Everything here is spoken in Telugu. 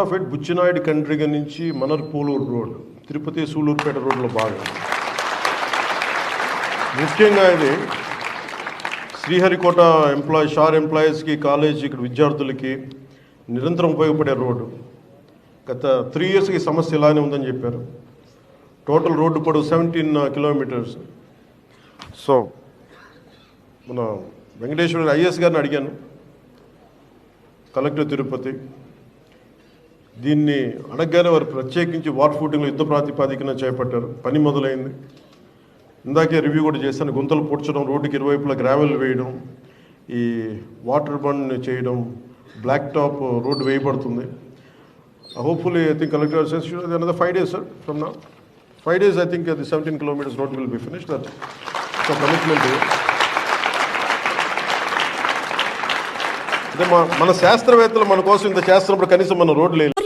ఆఫ్ ఇట్ బుచ్చినాయుడు కండ్రిగ నుంచి మనర్పూలూరు రోడ్ తిరుపతి సూలూరుపేట రోడ్లో భాగం ముఖ్యంగా ఇది శ్రీహరికోట ఎంప్లాయీ షార్ ఎంప్లాయీస్కి కాలేజ్ ఇక్కడ విద్యార్థులకి నిరంతరం ఉపయోగపడే రోడ్డు. గత త్రీ ఇయర్స్కి సమస్య ఇలానే ఉందని చెప్పారు. టోటల్ రోడ్డు పొడవు సెవెంటీన్ కిలోమీటర్స్ సో మన వెంకటేశ్వర ఐఎస్ గారిని అడిగాను. కలెక్టర్ తిరుపతి. దీన్ని అడగగానే వారు ప్రత్యేకించి వాటర్ ఫూటింగ్లో యుద్ధ ప్రాతిపాదికన చేపట్టారు. పని మొదలైంది. ఇందాకే రివ్యూ కూడా చేశాను. గుంతలు పూడ్చడం రోడ్డుకి ఇరువైపులా గ్రావెల్ వేయడం ఈ వాటర్ బండ్ చేయడం బ్లాక్ టాప్ రోడ్డు వేయబడుతుంది. Hopefully I think collector sense another five days sir from నా five days I think the seventy kilometres road will be finish that commitment అదే మా మన శాస్త్రవేత్తలు మన కోసం ఇంత చేస్తున్నప్పుడు కనీసం మన రోడ్లు వేయలేదు.